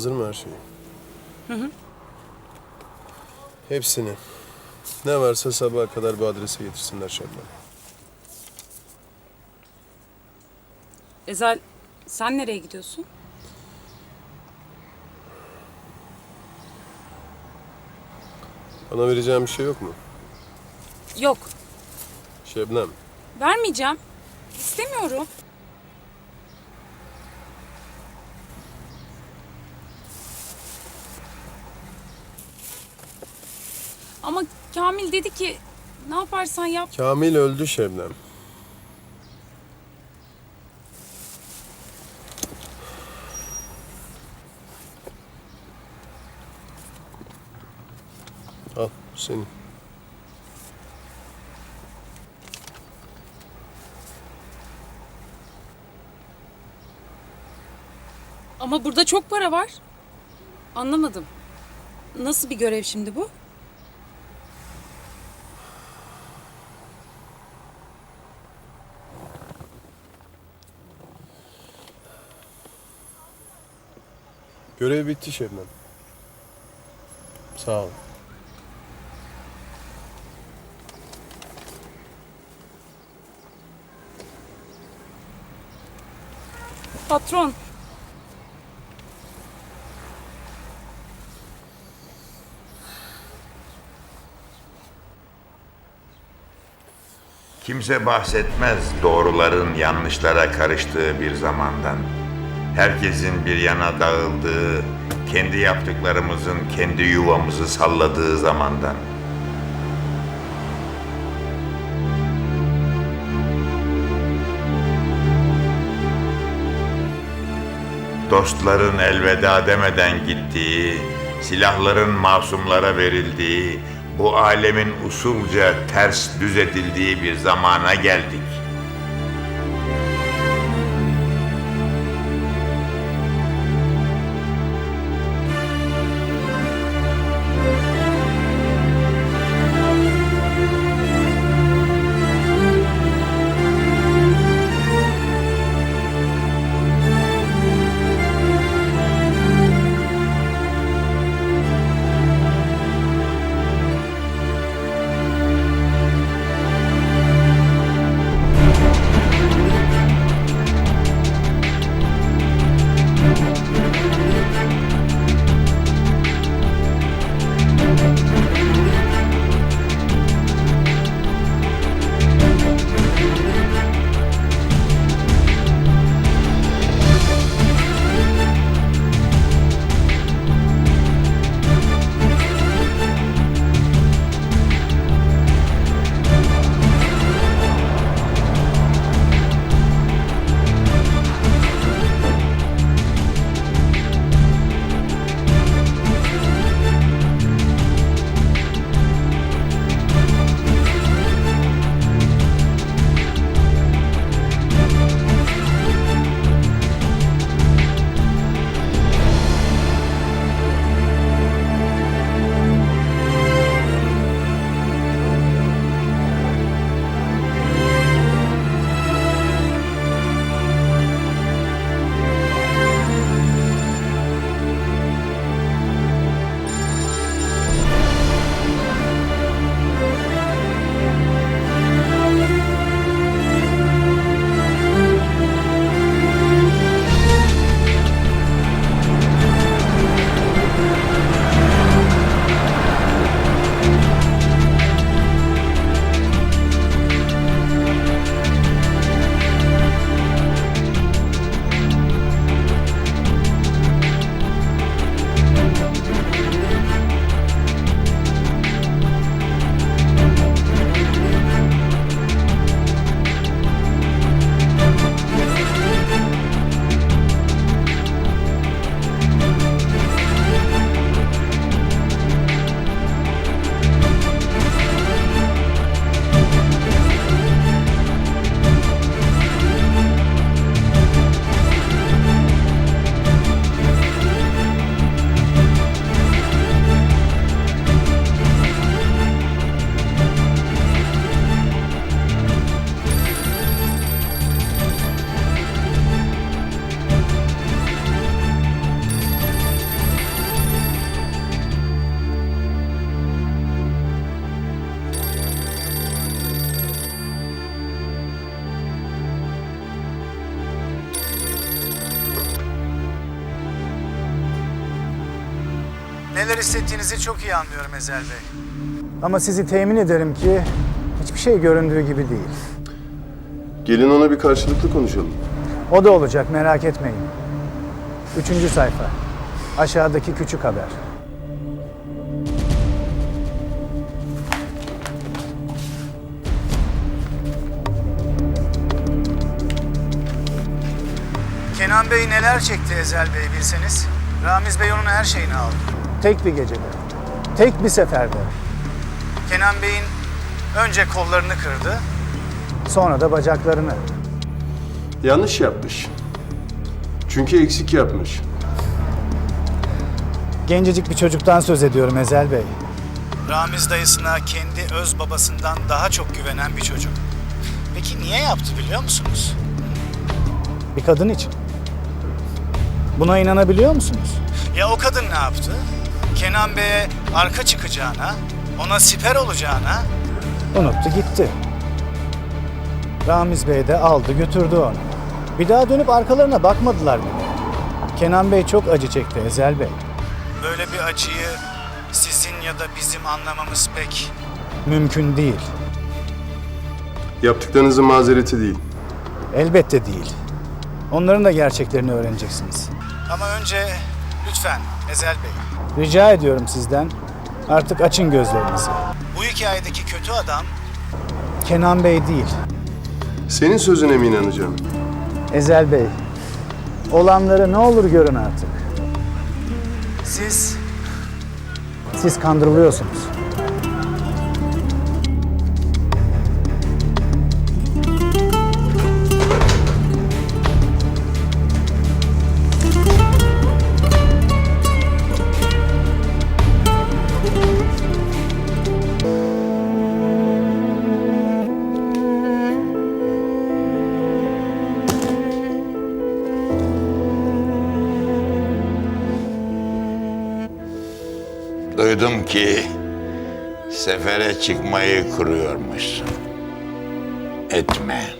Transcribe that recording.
hazır mı her şey? Hepsini. Ne varsa sabaha kadar bu adrese getirsinler Şebnem. Ezel sen nereye gidiyorsun? Bana vereceğim bir şey yok mu? Yok. Şebnem. Vermeyeceğim. İstemiyorum. Ama Kamil dedi ki ne yaparsan yap. Kamil öldü Şebnem. Al senin. Ama burada çok para var. Anlamadım. Nasıl bir görev şimdi bu? Görev bitti Şebnem. Sağ ol. Patron. Kimse bahsetmez doğruların yanlışlara karıştığı bir zamandan. Herkesin bir yana dağıldığı, kendi yaptıklarımızın kendi yuvamızı salladığı zamandan. Dostların elveda demeden gittiği, silahların masumlara verildiği, bu alemin usulca ters düz edildiği bir zamana geldik. Neler hissettiğinizi çok iyi anlıyorum Ezel Bey. Ama sizi temin ederim ki hiçbir şey göründüğü gibi değil. Gelin ona bir karşılıklı konuşalım. O da olacak merak etmeyin. Üçüncü sayfa. Aşağıdaki küçük haber. Kenan Bey neler çekti Ezel Bey bilseniz. Ramiz Bey onun her şeyini aldı. Tek bir gecede. Tek bir seferde. Kenan Bey'in önce kollarını kırdı. Sonra da bacaklarını. Yanlış yapmış. Çünkü eksik yapmış. Gencecik bir çocuktan söz ediyorum Ezel Bey. Ramiz dayısına kendi öz babasından daha çok güvenen bir çocuk. Peki niye yaptı biliyor musunuz? Bir kadın için. Buna inanabiliyor musunuz? Ya o kadın ne yaptı? Kenan Bey'e arka çıkacağına, ona siper olacağına... Unuttu gitti. Ramiz Bey de aldı götürdü onu. Bir daha dönüp arkalarına bakmadılar bile. Kenan Bey çok acı çekti Ezel Bey. Böyle bir acıyı sizin ya da bizim anlamamız pek mümkün değil. Yaptıklarınızın mazereti değil. Elbette değil. Onların da gerçeklerini öğreneceksiniz. Ama önce lütfen Ezel Bey. Rica ediyorum sizden. Artık açın gözlerinizi. Bu hikayedeki kötü adam Kenan Bey değil. Senin sözüne mi inanacağım? Ezel Bey. Olanları ne olur görün artık. Siz siz kandırılıyorsunuz. Duydum ki sefere çıkmayı kuruyormuşsun. Etme.